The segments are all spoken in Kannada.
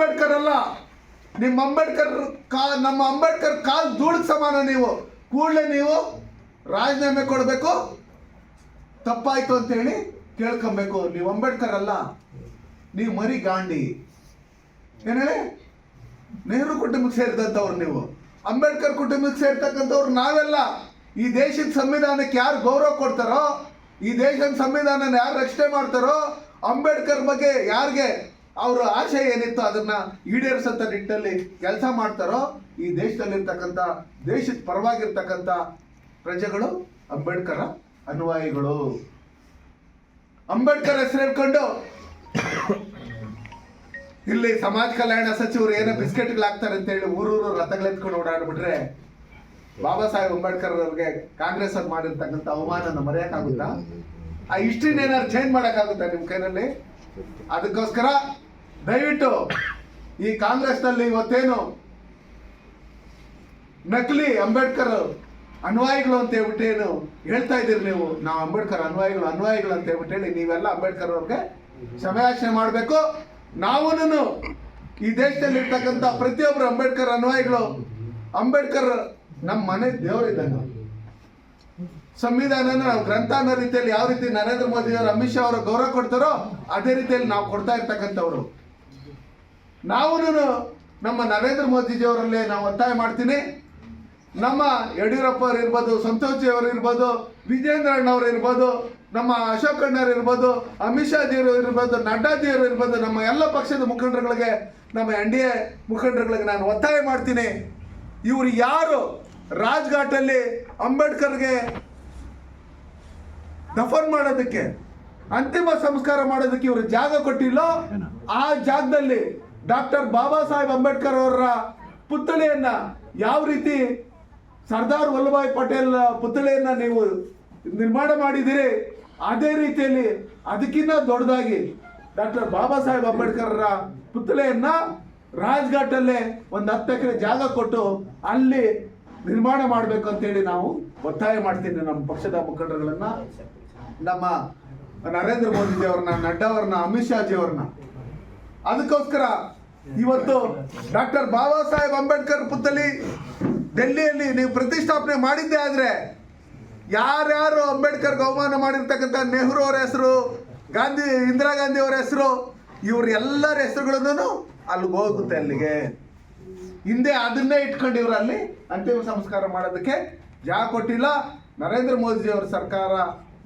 ಅಂಬೇಡ್ಕರ್ ಅಲ್ಲ ನಿಮ್ಮ ಅಂಬೇಡ್ಕರ್ ಕಾ, ನಮ್ಮ ಅಂಬೇಡ್ಕರ್ ಕಾಲ್ ಧೂಳಕ್ ಸಮಾನ ನೀವು. ಕೂಡಲೇ ನೀವು ರಾಜೀನಾಮೆ ಕೊಡಬೇಕು. ತಪ್ಪಾಯ್ತು ಅಂತೇಳಿ ಕೇಳ್ಕೊಬೇಕು. ನೀವು ಅಂಬೇಡ್ಕರ್ ಅಲ್ಲ ನೀವು ಮರಿ ಗಾಂಡಿ. ಏನ್ ಹೇಳಿ ನೆಹರು ಕುಟುಂಬಕ್ಕೆ ಸೇರಿದಂಥವ್ರು ನೀವು. ಅಂಬೇಡ್ಕರ್ ಕುಟುಂಬಕ್ಕೆ ಸೇರ್ತಕ್ಕಂಥವ್ರು ನಾವೆಲ್ಲ. ಈ ದೇಶದ ಸಂವಿಧಾನಕ್ಕೆ ಯಾರು ಗೌರವ ಕೊಡ್ತಾರೋ, ಈ ದೇಶದ ಸಂವಿಧಾನನ ಯಾರು ರಕ್ಷಣೆ ಮಾಡ್ತಾರೋ, ಅಂಬೇಡ್ಕರ್ ಬಗ್ಗೆ ಯಾರಿಗೆ ಅವರ ಆಶೆ ಏನಿತ್ತು ಅದನ್ನ ಈಡೇರಿಸಂತ ನಿಟ್ಟಿನಲ್ಲಿ ಕೆಲಸ ಮಾಡ್ತಾರೋ ಈ ದೇಶದಲ್ಲಿರ್ತಕ್ಕಂಥ ದೇಶದ ಪರವಾಗಿರ್ತಕ್ಕಂಥ ಪ್ರಜೆಗಳು ಅಂಬೇಡ್ಕರ ಅನುಯಾಯಿಗಳು. ಅಂಬೇಡ್ಕರ್ ಹೆಸರು ಇಲ್ಲಿ ಸಮಾಜ ಕಲ್ಯಾಣ ಸಚಿವರು ಏನೋ ಬಿಸ್ಕೆಟ್ಗಳು ಹಾಕ್ತಾರೆ ಅಂತ ಹೇಳಿ ಊರೂರು ರಥಗಳೆತ್ಕೊಂಡು ಓಡಾಡ್ಬಿಟ್ರೆ ಬಾಬಾ ಸಾಹೇಬ್ ಅಂಬೇಡ್ಕರ್ ಅವ್ರಿಗೆ ಕಾಂಗ್ರೆಸ್ ಅವ್ರು ಮಾಡಿರ್ತಕ್ಕಂಥ ಅವಮಾನನ ಮರೆಯಕ್ಕಾಗುತ್ತಾ? ಆ ಹಿಸ್ಟ್ರಿನ ಏನಾದ್ರು ಚೇಂಜ್ ಮಾಡೋಕ್ಕಾಗುತ್ತಾ ನಿಮ್ಮ ಕೈನಲ್ಲಿ? ಅದಕ್ಕೋಸ್ಕರ ದಯವಿಟ್ಟು ಈ ಕಾಂಗ್ರೆಸ್ನಲ್ಲಿ ಇವತ್ತೇನು ನಕಲಿ ಅಂಬೇಡ್ಕರ್ ಅನ್ವಾಯಿಗಳು ಅಂತ ಹೇಳ್ಬಿಟ್ಟು ಏನು ಹೇಳ್ತಾ ಇದ್ದೀರಿ ನೀವು? ನಾವು ಅಂಬೇಡ್ಕರ್ ಅನ್ವಾಯಿಗಳು ಅನ್ವಾಯಿಗಳು ಅಂತ ಹೇಳ್ಬಿಟ್ಟು ಹೇಳಿ ನೀವೆಲ್ಲ ಅಂಬೇಡ್ಕರ್ ಅವ್ರಿಗೆ ಕ್ಷಮೆಯಾಚನೆ ಮಾಡಬೇಕು. ನಾವುನು ಈ ದೇಶದಲ್ಲಿ ಇರ್ತಕ್ಕಂಥ ಪ್ರತಿಯೊಬ್ಬರು ಅಂಬೇಡ್ಕರ್ ಅನ್ವಾಯಿಗಳು, ಅಂಬೇಡ್ಕರ್ ನಮ್ಮ ಮನೆ ದೇವರಿದ್ದಂಗೆ ಸಂವಿಧಾನನ ನಾವು ಗ್ರಂಥ ಅನ್ನೋ ರೀತಿಯಲ್ಲಿ ಯಾವ ರೀತಿ ನರೇಂದ್ರ ಮೋದಿ ಅವರು ಅಮಿತ್ ಶಾ ಅವರು ಗೌರವ ಕೊಡ್ತಾರೋ, ಅದೇ ರೀತಿಯಲ್ಲಿ ನಾವು ಕೊಡ್ತಾ ಇರ್ತಕ್ಕಂಥವ್ರು. ನಾವು ನಮ್ಮ ನರೇಂದ್ರ ಮೋದಿಜಿಯವರಲ್ಲಿ ನಾವು ಒತ್ತಾಯ ಮಾಡ್ತೀನಿ. ನಮ್ಮ ಯಡಿಯೂರಪ್ಪ ಅವರು ಇರ್ಬೋದು, ಸಂತೋಷ್ ಅವರು ಇರ್ಬೋದು ವಿಜೇಂದ್ರ ಅಣ್ಣವ್ರು ಇರ್ಬೋದು, ನಮ್ಮ ಅಶೋಕ್ ಅಣ್ಣವ್ರು ಇರ್ಬೋದು, ಅಮಿತ್ ಶಾ ಜಿಯವರು ಇರ್ಬೋದು ನಡ್ಡಾಜಿಯವರು ಇರ್ಬೋದು, ನಮ್ಮ ಎಲ್ಲ ಪಕ್ಷದ ಮುಖಂಡರುಗಳಿಗೆ, ನಮ್ಮ ಎನ್ ಡಿ ಎ ಮುಖಂಡರುಗಳಿಗೆ ನಾನು ಒತ್ತಾಯ ಮಾಡ್ತೀನಿ. ಇವರು ಯಾರು? ರಾಜ್ಘಾಟಲ್ಲಿ ಅಂಬೇಡ್ಕರ್ಗೆ ದಫನ್ ಮಾಡೋದಕ್ಕೆ ಅಂತಿಮ ಸಂಸ್ಕಾರ ಮಾಡೋದಕ್ಕೆ ಇವರು ಜಾಗ ಕೊಟ್ಟಿಲ್ಲೋ, ಆ ಜಾಗದಲ್ಲಿ ಡಾಕ್ಟರ್ ಬಾಬಾ ಸಾಹೇಬ್ ಅಂಬೇಡ್ಕರ್ ಅವರ ಪುತ್ಥಳಿಯನ್ನ ಯಾವ ರೀತಿ ಸರ್ದಾರ್ ವಲ್ಲಭಾಯ್ ಪಟೇಲ್ ಪುತ್ಥಳಿಯನ್ನ ನೀವು ನಿರ್ಮಾಣ ಮಾಡಿದಿರಿ ಅದೇ ರೀತಿಯಲ್ಲಿ ಅದಕ್ಕಿಂತ ದೊಡ್ಡದಾಗಿ ಡಾಕ್ಟರ್ ಬಾಬಾ ಸಾಹೇಬ್ ಅಂಬೇಡ್ಕರ್ರ ಪುತ್ಥಳಿಯನ್ನ ರಾಜ್ಘಾಟಲ್ಲೇ ಒಂದು ಹತ್ತು ಎಕರೆ ಜಾಗ ಕೊಟ್ಟು ಅಲ್ಲಿ ನಿರ್ಮಾಣ ಮಾಡಬೇಕು ಅಂತೇಳಿ ನಾವು ಒತ್ತಾಯ ಮಾಡ್ತೀನಿ ನಮ್ಮ ಪಕ್ಷದ ಮುಖಂಡರುಗಳನ್ನ. ನಮ್ಮ ನರೇಂದ್ರ ಮೋದಿಜಿ ಅವ್ರನ್ನ, ನಡ್ಡಾ ಅವ್ರನ್ನ, ಅಮಿತ್ ಶಾಜಿ ಅವ್ರನ್ನ. ಅದಕ್ಕೋಸ್ಕರ ಇವತ್ತು ಡಾಕ್ಟರ್ ಬಾಬಾ ಸಾಹೇಬ್ ಅಂಬೇಡ್ಕರ್ ಪುತ್ಥಳಿ ಡೆಲ್ಲಿಯಲ್ಲಿ ನೀವು ಪ್ರತಿಷ್ಠಾಪನೆ ಮಾಡಿದ್ದೇ ಆದ್ರೆ ಯಾರ್ಯಾರು ಅಂಬೇಡ್ಕರ್ ಅವಮಾನ ಮಾಡಿರ್ತಕ್ಕಂಥ ನೆಹರು ಅವರ ಹೆಸರು, ಗಾಂಧಿ, ಇಂದಿರಾ ಗಾಂಧಿ ಅವರ ಹೆಸರು, ಇವ್ರ ಎಲ್ಲರ ಹೆಸರುಗಳನ್ನು ಅಲ್ಲಿಗೆ ಹೋಗುತ್ತೆ ಅಲ್ಲಿಗೆ. ಹಿಂದೆ ಅದನ್ನೇ ಇಟ್ಕೊಂಡು ಅಲ್ಲಿ ಅಂತಿಮ ಸಂಸ್ಕಾರ ಮಾಡೋದಕ್ಕೆ ಜಾಗ ಕೊಟ್ಟಿಲ್ಲ. ನರೇಂದ್ರ ಮೋದಿಜಿ ಅವರ ಸರ್ಕಾರ,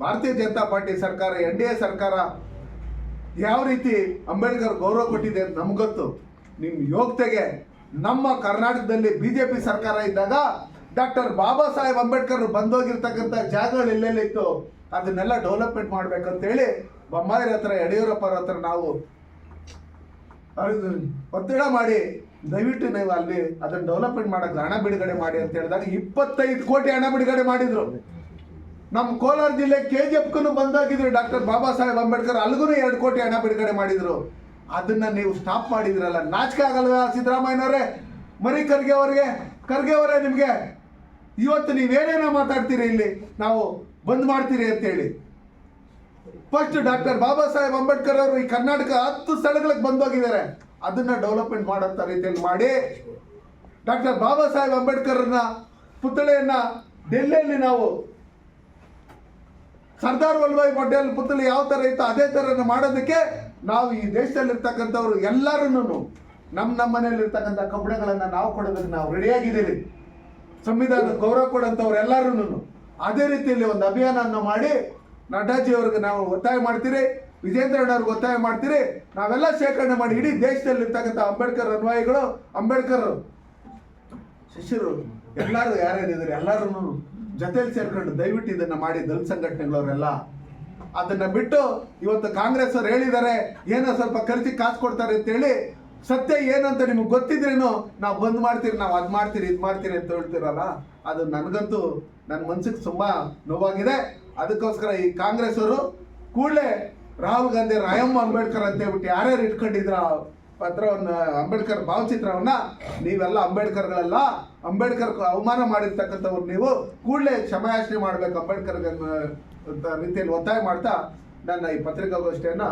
ಭಾರತೀಯ ಜನತಾ ಪಾರ್ಟಿ ಸರ್ಕಾರ, ಎನ್ ಡಿ ಎ ಸರ್ಕಾರ ಯಾವ ರೀತಿ ಅಂಬೇಡ್ಕರ್ ಗೌರವ ಕೊಟ್ಟಿದೆ ಅಂತ ನಮ್ಗೆ ಗೊತ್ತು. ನಿಮ್ಮ ಯೋಗ್ಯತೆಗೆ ನಮ್ಮ ಕರ್ನಾಟಕದಲ್ಲಿ ಬಿ ಜೆ ಪಿ ಸರ್ಕಾರ ಇದ್ದಾಗ ಡಾಕ್ಟರ್ ಬಾಬಾ ಸಾಹೇಬ್ ಅಂಬೇಡ್ಕರ್ ಬಂದೋಗಿರ್ತಕ್ಕಂಥ ಜಾಗಗಳು ಎಲ್ಲೆಲ್ಲಿತ್ತು ಅದನ್ನೆಲ್ಲ ಡೆವಲಪ್ಮೆಂಟ್ ಮಾಡ್ಬೇಕಂತೇಳಿ ಬೊಮ್ಮಾಯಿರ ಹತ್ರ ಯಡಿಯೂರಪ್ಪರ ಹತ್ರ ನಾವು ಒತ್ತಡ ಮಾಡಿ ದಯವಿಟ್ಟು ನೀವು ಅಲ್ಲಿ ಅದನ್ನ ಡೆವಲಪ್ಮೆಂಟ್ ಮಾಡೋಕ್ಕೆ ಹಣ ಬಿಡುಗಡೆ ಮಾಡಿ ಅಂತ ಹೇಳಿದಾಗ ಇಪ್ಪತ್ತೈದು ಕೋಟಿ ಹಣ ಬಿಡುಗಡೆ ಮಾಡಿದ್ರು. ನಮ್ಮ ಕೋಲಾರ ಜಿಲ್ಲೆ ಕೆ ಜಿ ಎಫ್ಗೂ ಬಂದಾಗಿದ್ರು ಡಾಕ್ಟರ್ ಬಾಬಾ ಸಾಹೇಬ್ ಅಂಬೇಡ್ಕರ್ ಅಲ್ಲಿಗೂ ಎರಡು ಕೋಟಿ ಹಣ ಬಿಡುಗಡೆ ಮಾಡಿದ್ರು. ಅದನ್ನ ನೀವು ಸ್ಟಾಪ್ ಮಾಡಿದ್ರಲ್ಲ. ನಾಚಿಕೆ ಆಗಲ್ವಾ ಸಿದ್ದರಾಮಯ್ಯನವರೇ? ಮರಿ ಖರ್ಗೆ ಅವರಿಗೆ? ಖರ್ಗೆ ಅವರೇ ನಿಮಗೆ? ಇವತ್ತು ನೀವೇನೇನೋ ಮಾತಾಡ್ತೀರಿ ಇಲ್ಲಿ? ನಾವು ಬಂದ್ ಮಾಡ್ತೀರಿ ಅಂತೇಳಿ. ಫಸ್ಟ್ ಡಾಕ್ಟರ್ ಬಾಬಾ ಸಾಹೇಬ್ ಅಂಬೇಡ್ಕರ್ ಅವರು ಈ ಕರ್ನಾಟಕ ಹತ್ತು ಸ್ಥಳಗಳಿಗೆ ಬಂದೋಗಿದ್ದಾರೆ. ಅದನ್ನ ಡೆವಲಪ್ಮೆಂಟ್ ಮಾಡೋಂಥ ರೀತಿಯಲ್ಲಿ ಮಾಡಿ, ಡಾಕ್ಟರ್ ಬಾಬಾ ಸಾಹೇಬ್ ಅಂಬೇಡ್ಕರ್ನ ಪುತ್ಥಳಿಯನ್ನ, ಡೆಲ್ಲಿಯಲ್ಲಿ ನಾವು ಸರ್ದಾರ್ ವಲ್ಲಭಾಯ್ ಪಟೇಲ್ ಪುತ್ಥಳಿ ಯಾವ ಥರ ಇತ್ತು ಅದೇ ಥರ ಮಾಡೋದಕ್ಕೆ ನಾವು ಈ ದೇಶದಲ್ಲಿರ್ತಕ್ಕಂಥವ್ರು ಎಲ್ಲರನ್ನೂ ನಮ್ಮ ನಮ್ಮ ಮನೆಯಲ್ಲಿರ್ತಕ್ಕಂಥ ಕಬ್ಬಣಗಳನ್ನು ನಾವು ಕೊಡೋದಕ್ಕೆ ನಾವು ರೆಡಿಯಾಗಿದ್ದೀವಿ ಸಂವಿಧಾನದ ಗೌರವ ಕೊಡೋಂಥವ್ರು ಎಲ್ಲರೂ ಅದೇ ರೀತಿಯಲ್ಲಿ ಒಂದು ಅಭಿಯಾನವನ್ನು ಮಾಡಿ ನಡ್ಡಾಜಿ ಅವ್ರಿಗೆ ನಾವು ಒತ್ತಾಯ ಮಾಡ್ತೀರಿ, ವಿಜೇಂದ್ರ ಅಣ್ಣವ್ರಿಗೆ ಒತ್ತಾಯ ಮಾಡ್ತೀರಿ, ನಾವೆಲ್ಲ ಶೇಖರಣೆ ಮಾಡಿ ಇಡೀ ದೇಶದಲ್ಲಿರ್ತಕ್ಕಂಥ ಅಂಬೇಡ್ಕರ್ ಅನ್ವಾಯಿಗಳು, ಅಂಬೇಡ್ಕರ್ ಶಿಷ್ಯರು, ಎಲ್ಲರೂ ಯಾರ್ಯಾರಿದ್ದಾರೆ ಎಲ್ಲರೂ ಜೊತೆಲಿ ಸೇರ್ಕೊಂಡು ದಯವಿಟ್ಟು ಇದನ್ನ ಮಾಡಿ ದಲಿತ ಸಂಘಟನೆಗಳವರೆಲ್ಲ ಅದನ್ನ ಬಿಟ್ಟು ಇವತ್ತು ಕಾಂಗ್ರೆಸ್ ಅವ್ರು ಹೇಳಿದ್ದಾರೆ ಏನೋ ಸ್ವಲ್ಪ ಕರ್ಚಿ ಕಾಸು ಕೊಡ್ತಾರೆ ಅಂತೇಳಿ ಸತ್ಯ ಏನಂತ ನಿಮ್ಗೆ ಗೊತ್ತಿದ್ರೇನು ನಾವು ಬಂದ್ ಮಾಡ್ತೀರಿ ನಾವು ಅದು ಮಾಡ್ತೀರಿ, ಇದು ಮಾಡ್ತೀರಿ ಅಂತ ಹೇಳ್ತೀರಲ್ಲ? ಅದು ನನಗಂತೂ ನನ್ನ ಮನ್ಸಿಗೆ ತುಂಬಾ ನೋವಾಗಿದೆ. ಅದಕ್ಕೋಸ್ಕರ ಈ ಕಾಂಗ್ರೆಸ್ ಅವರು ಕೂಡಲೇ ರಾಹುಲ್ ಗಾಂಧಿ ರಾಯಮ್ಮ ಅಂಬೇಡ್ಕರ್ ಅಂತ ಹೇಳ್ಬಿಟ್ಟು ಯಾರ್ಯಾರು ಇಟ್ಕೊಂಡಿದ್ರ ಪತ್ರವನ್ನ, ಅಂಬೇಡ್ಕರ್ ಭಾವಚಿತ್ರವನ್ನ ನೀವೆಲ್ಲ ಅಂಬೇಡ್ಕರ್ಗಳೆಲ್ಲ ಅಂಬೇಡ್ಕರ್ ಅವಮಾನ ಮಾಡಿರ್ತಕ್ಕಂಥವ್ರು ನೀವು ಕೂಡಲೇ ಕ್ಷಮಯಾಚನೆ ಮಾಡ್ಬೇಕು ಅಂಬೇಡ್ಕರ್ ರೀತಿಯಲ್ಲಿ ಒತ್ತಾಯ ಮಾಡ್ತಾ ನನ್ನ ಈ ಪತ್ರಿಕಾಗೋಷ್ಠಿಯನ್ನ